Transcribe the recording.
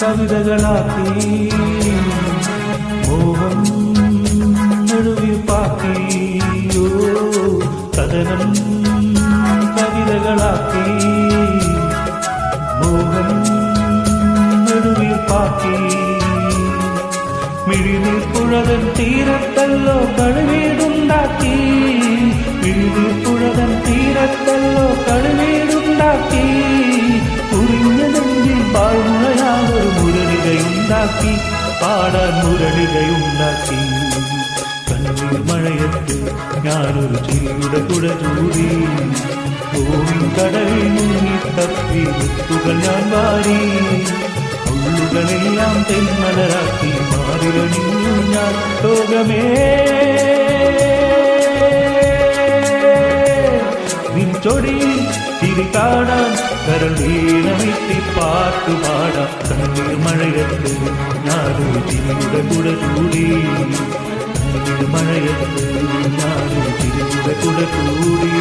കവിതകളാക്കി മോഹം നെടുവീർപ്പാക്കി ഓ കഥനം കവിതകളാക്കി മോഹം മുഴുവിപ്പാക്കി മിഴിനിൽ പുഴകൻ തീരത്തല്ലോ കളിവീടുണ്ടാക്കി മുരളികയുണ്ടാക്കി പാടാൻ മുരളികയുണ്ടാക്കി കണ്ണീർ മഴയത്ത് ഞാനൊരു ചിരിയുടെ കുട ചൂടി. ഭൂമി കടലിൽ മുങ്ങി തപ്പി മുത്തുകൾ ഞാൻ വാരി. ഉള്ളുകളെല്ലാം തെന്മലരാക്കി മാറിലണിഞ്ഞു ഞാൻ ലോകമേ. നിൻ ചൊടി തിരി കാണാൻ കരൾ വീണമിട്ടി പാട്ടു പാടാം കണ്ണീർ മഴയത്ത് ഞാനൊരു ചിരിയുടെ കുട ചൂടി കണ്ണീർ മഴയത്ത് ഞാനൊരു ചിരിയുടെ കുട ചൂടി